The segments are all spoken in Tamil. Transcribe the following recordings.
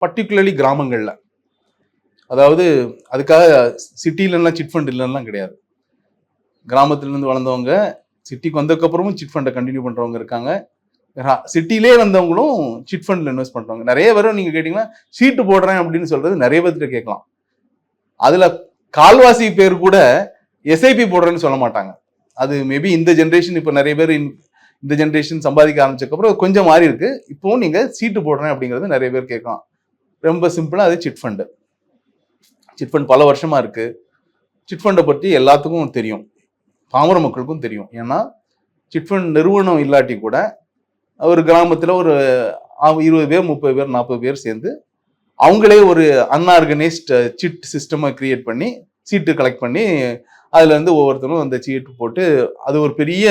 பர்டிகுலர்லி கிராமங்களில். அதாவது அதுக்காக சிட்டிலலாம் சிட் ஃபண்ட் இல்லைன்னா கிடையாது. கிராமத்துலேருந்து வளர்ந்தவங்க சிட்டிக்கு வந்ததுக்கப்புறமும் சிட் ஃபண்டை கண்டினியூ பண்ணுறவங்க இருக்காங்க. சிட்டிலே வந்தவங்களும் சிட் ஃபண்டில் இன்வெஸ்ட் பண்ணுறவங்க நிறைய பேரும் நீங்கள் கேட்டிங்கன்னா சீட்டு போடுறேன் அப்படின்னு சொல்கிறது நிறைய பேர்த்துட்டு கேட்கலாம். அதில் கால்வாசி பேர் கூட எஸ்ஐபி போடுறேன்னு சொல்ல மாட்டாங்க. அது மேபி இந்த ஜென்ரேஷன் இப்போ நிறைய பேர் இந்த- இந்த ஜென்ரேஷன் சம்பாதிக்க ஆரம்பிச்சதுக்கப்புறம் கொஞ்சம் மாறி இருக்கு. இப்போவும் நீங்கள் சீட்டு போடுறேன் அப்படிங்கிறது நிறைய பேர் கேட்கலாம். ரொம்ப சிம்பிளாக அது சிட் ஃபண்டு. சிட் ஃபண்ட் பல வருஷமாக இருக்குது சிட் ஃபண்டை பற்றி எல்லாத்துக்கும் தெரியும். பாமர மக்களுக்கும் தெரியும். ஏன்னா சிட் ஃபண்ட் நிறுவனம் இல்லாட்டி கூட ஒரு கிராமத்தில் ஒரு இருபது பேர் முப்பது பேர் நாற்பது பேர் சேர்ந்து அவங்களே ஒரு அன்ஆர்கனைஸ்ட் சிட் சிஸ்டமை கிரியேட் பண்ணி சீட்டு கலெக்ட் பண்ணி அதுலேருந்து ஒவ்வொருத்தரும் அந்த சீட்டு போட்டு அது ஒரு பெரிய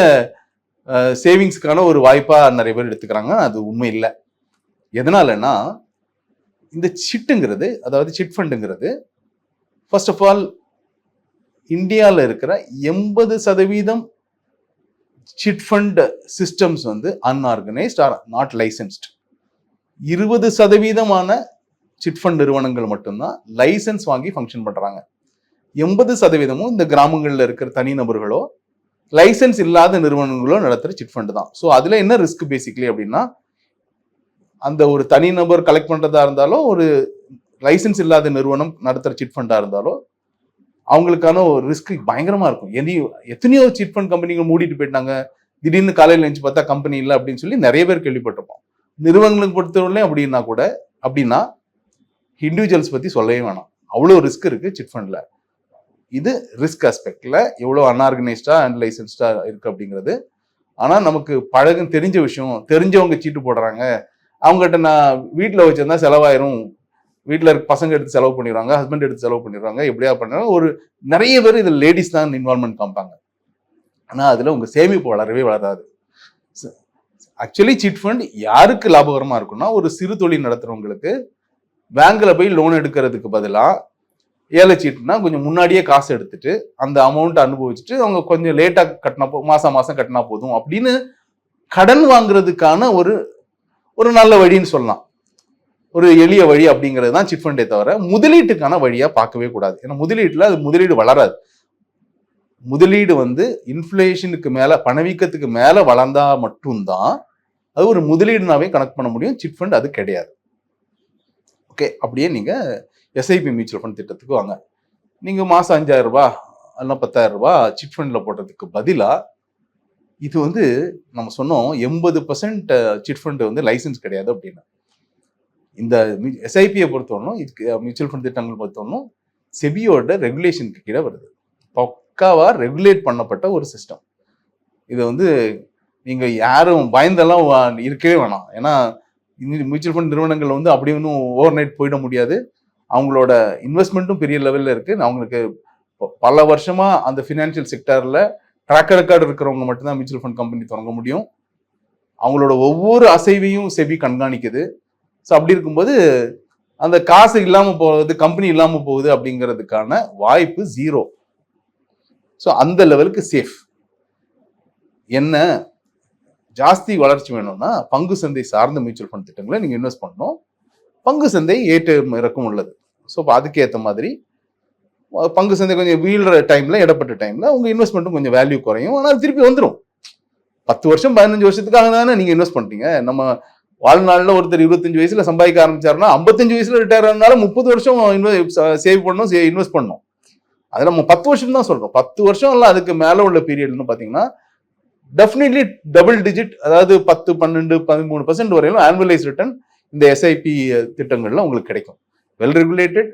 சேவிங்ஸ்க்கான ஒரு வாய்ப்பாக நிறைய பேர் எடுத்துக்கிறாங்க. அது உண்மை இல்லை. எதனாலன்னா இந்த சிட்டுங்கிறது அதாவது சிட் ஃபண்டுங்கிறது ஃபர்ஸ்ட் ஆஃப் ஆல் இந்தியாவில் இருக்கிற எண்பது சதவீதம் சிட் ஃபண்ட் சிஸ்டம்ஸ் வந்து அன்ஆர்கனைஸ்ட் ஆர் நாட் லைசன்ஸ்ட் இருபது சதவீதமான சிட் ஃபண்ட் நிறுவனங்கள் மட்டும்தான் லைசன்ஸ் வாங்கி ஃபங்க்ஷன் பண்ணுறாங்க எண்பது சதவீதமும் இந்த கிராமங்களில் இருக்கிற தனிநபர்களோ லைசன்ஸ் இல்லாத நிறுவனங்களோ நடத்துகிற சிட் ஃபண்டு தான் ஸோ அதில் என்ன ரிஸ்க் பேசிக்கலி அப்படின்னா அந்த ஒரு தனிநபர் கலெக்ட் பண்ணுறதா இருந்தாலும் ஒரு லைசன்ஸ் இல்லாத நிறுவனம் நடத்துகிற சிட் ஃபண்டாக இருந்தாலும் அவங்களுக்கான ஒரு ரிஸ்க் பயங்கரமாக இருக்கும். எதி எத்தனையோ சிட் ஃபண்ட் கம்பெனிகள் மூடிட்டு போயிட்டாங்க. திடீர்னு காலையில் நினச்சி பார்த்தா கம்பெனி இல்லை அப்படின்னு சொல்லி நிறைய பேர் கேள்விப்பட்டிருப்போம். நிறுவனங்களுக்கு பொறுத்தவரையிலும் அப்படின்னா கூட அப்படின்னா இண்டிவிஜுவல்ஸ் பற்றி சொல்லவே வேணாம். அவ்வளோ ரிஸ்க் இருக்குது சிட் ஃபண்டில் இது ரிஸ்க் ஆஸ்பெக்டில் எவ்வளோ அன்ஆர்கனைஸ்டாக அண்ட் லைசன்ஸ்டாக இருக்குது அப்படிங்கிறது. ஆனால் நமக்கு பழகும் தெரிஞ்ச விஷயம் தெரிஞ்சவங்க சீட்டு போடுறாங்க. அவங்ககிட்ட நான் வீட்டில் வச்சிருந்தா செலவாயிரும். வீட்டில் இருக்க பசங்க எடுத்து செலவு பண்ணிடுவாங்க ஹஸ்பண்ட் எடுத்து செலவு பண்ணிடுவாங்க எப்படியா பண்ணுறாங்க ஒரு நிறைய பேர் இதில் லேடிஸ் தான் இன்வால்மெண்ட் காமிப்பாங்க. ஆனால் அதில் உங்கள் சேமிப்பு வளரவே வளராது. ஆக்சுவலி சிட் ஃபண்ட் யாருக்கு லாபகரமாக இருக்குன்னா ஒரு சிறு தொழில் நடத்துகிறவங்களுக்கு பேங்க்கில் போய் லோன் எடுக்கிறதுக்கு பதிலாக ஏழை சீட்டுனா கொஞ்சம் முன்னாடியே காசு எடுத்துட்டு அந்த அமௌண்ட் அனுபவிச்சுட்டு அவங்க கொஞ்சம் லேட்டாக கட்டினா போ மாதம் மாதம் கட்டினா போதும் அப்படின்னு கடன் வாங்குறதுக்கான ஒரு ஒரு நல்ல வழின்னு சொல்லலாம். ஒரு எளிய வழி அப்படிங்கிறது தான் சிட் ஃபண்டே தவிர முதலீட்டுக்கான வழியாக பார்க்கவே கூடாது. ஏன்னா முதலீட்டில் அது முதலீடு வளராது. முதலீடு வந்து இன்ஃப்ளேஷனுக்கு மேலே பணவீக்கத்துக்கு மேலே வளர்ந்தா மட்டும்தான் அது ஒரு முதலீடுனாவே கனெக்ட் பண்ண முடியும். சிட் ஃபண்ட் அது கிடையாது. ஓகே அப்படியே நீங்கள் எஸ்ஐபி மியூச்சுவல் ஃபண்ட் திட்டத்துக்கு வாங்க. நீங்கள் மாதம் அஞ்சாயிரம் ரூபாய் இல்லைன்னா பத்தாயிரம் ரூபாய் சிட் ஃபண்டில் போடுறதுக்கு பதிலாக இது வந்து நம்ம சொன்னோம் எண்பது பர்சன்ட் சிட் ஃபண்ட் வந்து லைசன்ஸ் கிடையாது அப்படின்னு. இந்த எஸ்ஐபியை பொறுத்தவரைக்கும் இதுக்கு மியூச்சுவல் ஃபண்ட் திட்டங்கள் பொறுத்தவரைக்கும் செபியோட ரெகுலேஷனுக்கு கீழே வருது. பக்காவா ரெகுலேட் பண்ணப்பட்ட ஒரு சிஸ்டம். இதை வந்து நீங்க யாரும் பயந்தெல்லாம் இருக்கவே வேணாம். ஏன்னா மியூச்சுவல் ஃபண்ட் நிறுவனங்கள் வந்து அப்படி ஒன்றும் ஓவர் நைட் போயிட முடியாது. அவங்களோட இன்வெஸ்ட்மெண்ட்டும் பெரிய லெவலில் இருக்கு. அவங்களுக்கு பல வருஷமா அந்த ஃபினான்ஷியல் செக்டர்ல ட்ராக் ரெக்கார்டு இருக்கிறவங்க மட்டும்தான் மியூச்சுவல் ஃபண்ட் கம்பெனி தொடங்க முடியும். அவங்களோட ஒவ்வொரு அசைவையும் செபி கண்காணிக்குது. ஸோ அப்படி இருக்கும்போது அந்த காசு இல்லாமல் போகுது கம்பெனி இல்லாமல் போகுது அப்படிங்கிறதுக்கான வாய்ப்பு ஜீரோ ஸோ அந்த லெவலுக்கு சேஃப் என்ன? ஜாஸ்தி வளர்ச்சி வேணும்னா பங்கு சந்தை சார்ந்த மியூச்சுவல் ஃபண்ட் திட்டங்களை நீங்கள் இன்வெஸ்ட் பண்ணணும். பங்கு சந்தை ஏற்ற இறக்கம் உள்ளது. ஸோ அதுக்கேற்ற மாதிரி பங்கு சந்தை கொஞ்சம் வீழ்கிற டைமில் இடப்பட்ட டைமில் உங்க இன்வெஸ்ட்மெண்ட்டும் கொஞ்சம் வேல்யூ குறையும். ஆனால் திருப்பி வந்துடும் பத்து வருஷம் பதினஞ்சு வருஷத்துக்காக தானே நீங்கள் இன்வெஸ்ட் பண்ணிட்டீங்க. நம்ம வாழ்நாளில் ஒருத்தர் இருபத்தஞ்சு வயசில் சம்பாதிக்க ஆரம்பிச்சாருன்னா ஐம்பத்தஞ்சு வயசில் ரிட்டையர் ஆனாலும் முப்பது வருஷம் சேவ் பண்ணணும் இன்வெஸ்ட் பண்ணணும் அதில் நம்ம பத்து வருஷம் தான் சொல்கிறோம் பத்து வருஷம் இல்லை அதுக்கு மேலே உள்ள பீரியட்னு பார்த்தீங்கன்னா டெஃபினெட்லி டபுள் டிஜிட் அதாவது பத்து பன்னெண்டு பதிமூணு பர்சன்ட் வரையிலும் ஆனுவலைஸ் ரிட்டர்ன் இந்த எஸ்ஐபி திட்டங்கள்ல உங்களுக்கு கிடைக்கும். வெல் ரெகுலேட்டட்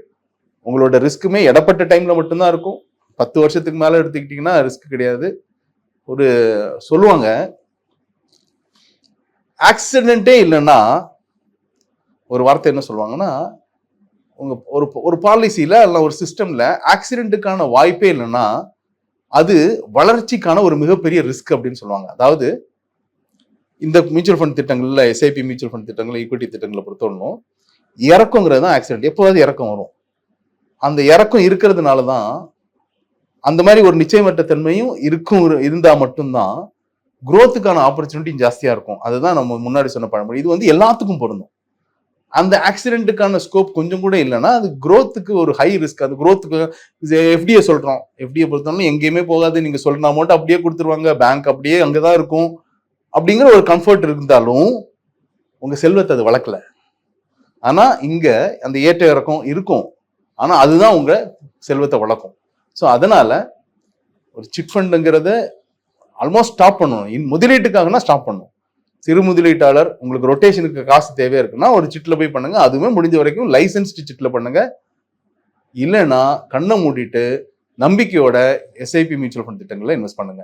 உங்களோட ரிஸ்க்குமே இடப்பட்ட டைம்ல மட்டும்தான் இருக்கும். பத்து வருஷத்துக்கு மேல எடுத்துக்கிட்டீங்கன்னா ரிஸ்க் கிடையாது. ஒரு சொல்லுவாங்க ஆக்சிடென்ட்டே இல்லைன்னா ஒரு வார்த்தை என்ன சொல்லுவாங்கன்னா உங்க ஒரு ஒரு பாலிசியில இல்லை ஒரு சிஸ்டம்ல ஆக்சிடென்ட்டுக்கான வாய்ப்பே இல்லைன்னா அது வளர்ச்சிக்கான ஒரு மிகப்பெரிய ரிஸ்க் அப்படின்னு சொல்லுவாங்க. அதாவது இந்த மியூச்சுவல் ஃபண்ட் திட்டங்கள்ல எஸ்ஐபி மியூச்சுவல் ஃபண்ட் திட்டங்கள் ஈக்விட்டி திட்டங்களை பொறுத்தவரைக்கும் இறக்கங்கிறது தான் ஆக்சிடென்ட் எப்போவாது இறக்கம் வரும். அந்த இறக்கம் இருக்கிறதுனால தான் அந்த மாதிரி ஒரு நிச்சயமற்ற தன்மையும் இருக்கும் இருந்தால் மட்டும்தான் குரோத்துக்கான ஆப்பர்ச்சுனிட்டி ஜாஸ்தியாக இருக்கும். அதுதான் நம்ம முன்னாடி சொன்ன பழமொழி. இது வந்து எல்லாத்துக்கும் பொருந்தும். அந்த ஆக்சிடென்ட்டுக்கான ஸ்கோப் கொஞ்சம் கூட இல்லைன்னா அது குரோத்துக்கு ஒரு ஹை ரிஸ்க் அது growth-க்கு எஃப்டிஏ சொல்கிறோம் எஃப்டிஏ பொறுத்தவரை எங்கேயுமே போகாது. நீங்கள் சொல்கிற அமௌண்ட் அப்படியே கொடுத்துருவாங்க. பேங்க் அப்படியே அங்கே தான் இருக்கும். அப்படிங்கிற ஒரு கம்ஃபர்ட் இருந்தாலும் உங்கள் செல்வத்தை அது வளர்க்கல. ஆனால் இங்கே அந்த ஏற்ற இறக்கம் இருக்கும். ஆனால் அதுதான் உங்கள் செல்வத்தை வளர்க்கும். ஸோ அதனால் ஒரு சிட் ஃபண்டுங்கிறத ஆல்மோஸ்ட் ஸ்டாப் பண்ணணும். இன் முதலீட்டுக்காகனா ஸ்டாப் பண்ணணும். சிறு முதலீட்டாளர் உங்களுக்கு ரொட்டேஷனுக்கு காசு தேவையாக இருக்குன்னா ஒரு சிட்டில் போய் பண்ணுங்க. அதுவுமே முடிஞ்ச வரைக்கும் லைசன்ஸ்டு சிட்டில் பண்ணுங்க. இல்லைன்னா கண்ணை மூடிட்டு நம்பிக்கையோட எஸ்ஐபி மியூச்சுவல் ஃபண்ட் திட்டங்களில் இன்வெஸ்ட் பண்ணுங்க.